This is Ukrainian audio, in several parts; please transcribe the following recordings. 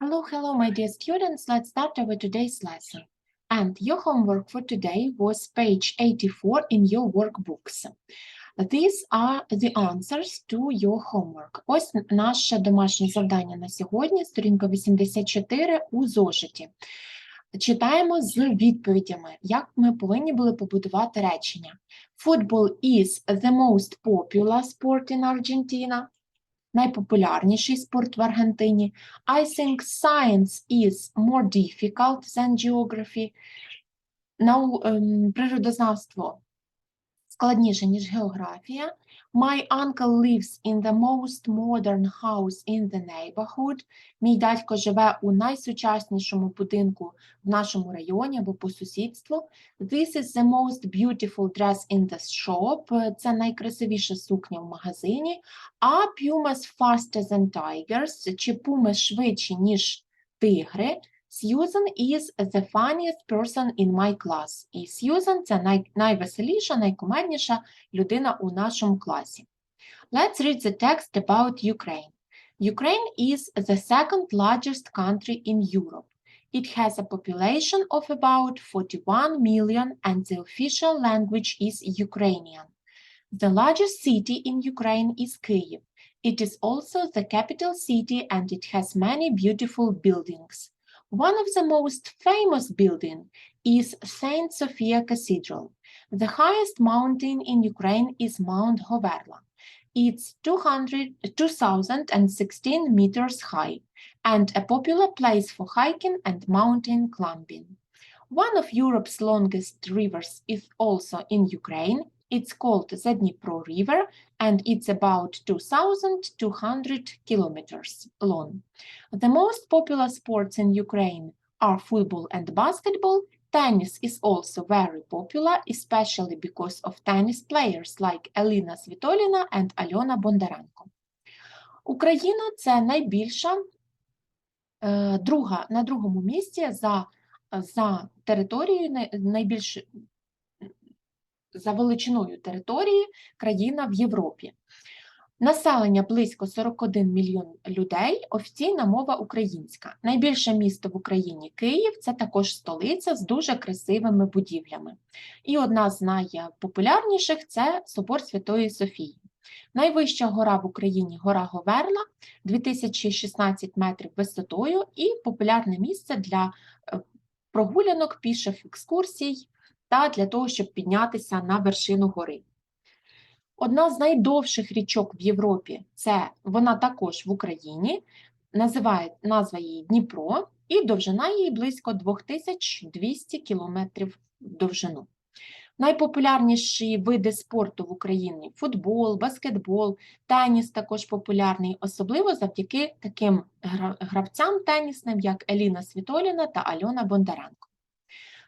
Hello, hello, my dear students. Let's start our today's lesson. And your homework for today was page 84 in your workbooks. These are the answers to your homework. Ось наше домашнє завдання на сьогодні, сторінка 84 у зошиті. Читаємо з відповідями, як ми повинні були побудувати речення. Football is the most popular sport in Argentina. Найпопулярніший спорт в Аргентині. I think science is more difficult than geography. Нау, ем, природознавство складніше, ніж географія. My uncle lives in the most modern house in the neighborhood. Мій дядько живе у найсучаснішому будинку в нашому районі або по сусідству. This is the most beautiful dress in the shop. Це найкрасивіша сукня в магазині. Are pumas faster than tigers? Чи пуми швидші, ніж тигри? Susan is the funniest person in my class. І Susan – це най, найвеселіша, найкумедніша людина у нашому класі. Let's read the text about Ukraine. Ukraine is the second largest country in Europe. It has a population of about 41 million and the official language is Ukrainian. The largest city in Ukraine is Kyiv. It is also the capital city and it has many beautiful buildings. One of the most famous building is Saint Sophia Cathedral. The highest mountain in Ukraine is Mount Hoverla. It's 200, 2016 meters high and a popular place for hiking and mountain climbing. One of Europe's longest rivers is also in Ukraine. It's called the Dnipro River and it's about 2,200 kilometers long. The most popular sports in Ukraine are football and basketball. Tennis is also very popular, especially because of tennis players like Elina Svitolina and Альона Бондаренко. Україна це найбільша е, друга на другому місці за, за територією, найбільш за величиною території країна в Європі. Населення близько 41 мільйон людей, офіційна мова українська. Найбільше місто в Україні Київ це також столиця з дуже красивими будівлями. І одна з найпопулярніших це Собор Святої Софії. Найвища гора в Україні гора Говерла, 2016 метрів висотою, і популярне місце для е, прогулянок, піших екскурсій та для того, щоб піднятися на вершину гори. Одна з найдовших річок в Європі це вона також в Україні, називає назва її Дніпро, і довжина її близько 2200 кілометрів в довжину. Найпопулярніші види спорту в Україні футбол, баскетбол, теніс також популярний, особливо завдяки таким гравцям тенісним, як Еліна Світоліна та Альона Бондаренко.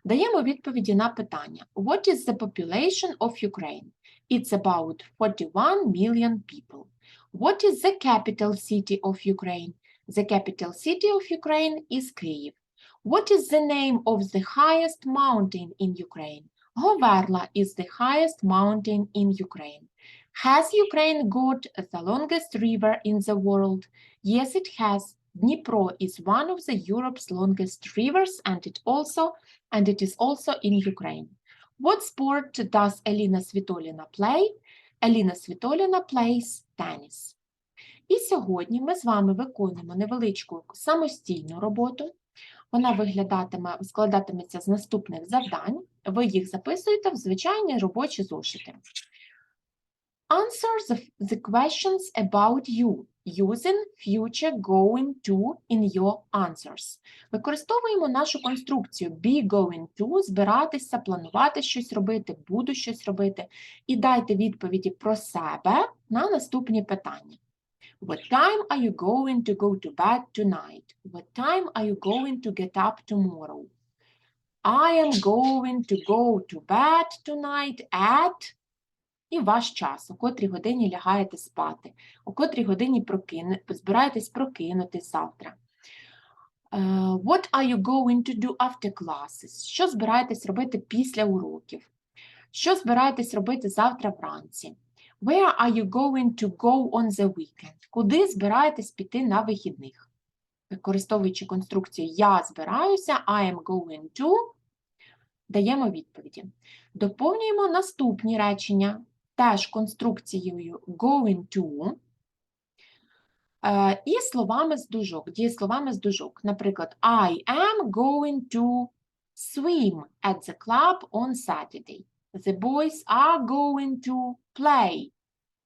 Даємо відповіді на питання: What is the population of Ukraine? It's about 41 million people. What is the capital city of Ukraine? The capital city of Ukraine is Kyiv. What is the name of the highest mountain in Ukraine? Goverla is the highest mountain in Ukraine. Has Ukraine got the longest river in the world? Yes, it has. Dnipro is one of the Europe's longest rivers and it also and it is also in Ukraine. What sport does Elina Svitolina play? Elina Svitolina plays tennis. І сьогодні ми з вами виконуємо невеличку самостійну роботу. Вона виглядатиме, складатиметься з наступних завдань. Ви їх записуєте в звичайні робочі зошити. Answer the questions about you using future going to in your answers. Використовуємо нашу конструкцію be going to, збиратися, планувати щось робити, буду щось робити. І дайте відповіді про себе на наступні питання. What time are you going to go to bed tonight? What time are you going to get up tomorrow? I am going to go to bed tonight at і ваш час, у котрій годині лягаєте спати, у котрій годині прокине, збираєтесь прокинутись завтра. Е, What are you going to do after classes? Що збираєтесь робити після уроків? Що збираєтесь робити завтра вранці? Where are you going to go on the weekend? Куди збираєтесь піти на вихідних? використовуючи конструкцію я збираюся, I am going to, даємо відповіді. Доповнюємо наступні речення теж конструкцією going to е, і словами з дужок, дієсловами з дужок. Наприклад, I am going to swim at the club on Saturday. The boys are going to play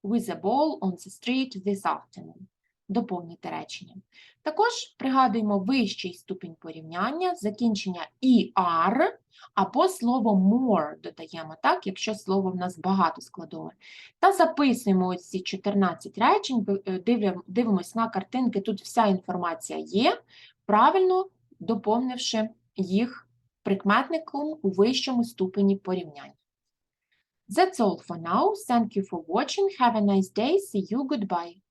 with a ball on the street this afternoon. Доповнити речення. Також пригадуємо вищий ступінь порівняння, закінчення «er», або слово more додаємо, так, якщо слово в нас багатоскладове. Та записуємо ось ці 14 речень, е, дивимось на картинки, тут вся інформація є, правильно доповнивши їх прикметником у вищому ступені порівняння. That's all for now. Thank you for watching. Have a nice day. See you. Goodbye.